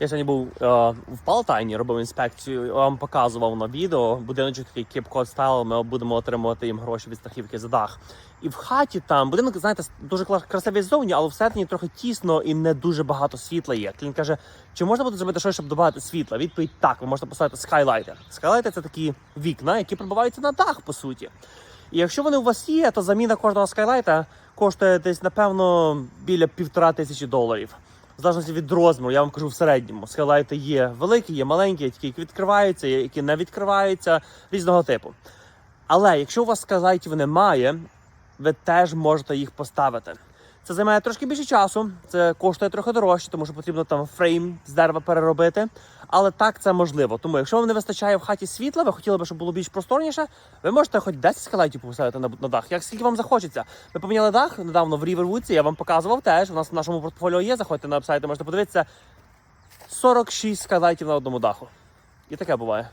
Я сьогодні був е, в Палтайні, робив інспекцію, я вам показував на відео будиночок такий Cape Cod Ми будемо отримувати їм гроші від страхівки за дах. І в хаті там будинок, знаєте, дуже красивий ззовні, але всередині трохи тісно і не дуже багато світла є. Клін каже, чи можна буде зробити щось, щоб додати світла? Відповідь так, ви можете поставити скайлайтер. Скайлайтер це такі вікна, які пробиваються на дах, по суті. І якщо вони у вас є, то заміна кожного скайлайта коштує десь, напевно, біля півтора тисячі доларів. В залежності від розміру, я вам кажу в середньому. Скайлайти є великі, є маленькі, є які відкриваються, є які не відкриваються, різного типу. Але якщо у вас скайлайтів немає, ви теж можете їх поставити. Це займає трошки більше часу, це коштує трохи дорожче, тому що потрібно там фрейм з дерева переробити. Але так це можливо. Тому, якщо вам не вистачає в хаті світла, ви хотіли б, щоб було більш просторніше, ви можете хоч 10 скалайтів поставити на, на дах, як скільки вам захочеться. Ми поміняли дах недавно в Рівервудці, я вам показував теж. У нас в нашому портфоліо є. Заходьте на вебсайт, можете подивитися. 46 скелетів на одному даху. І таке буває.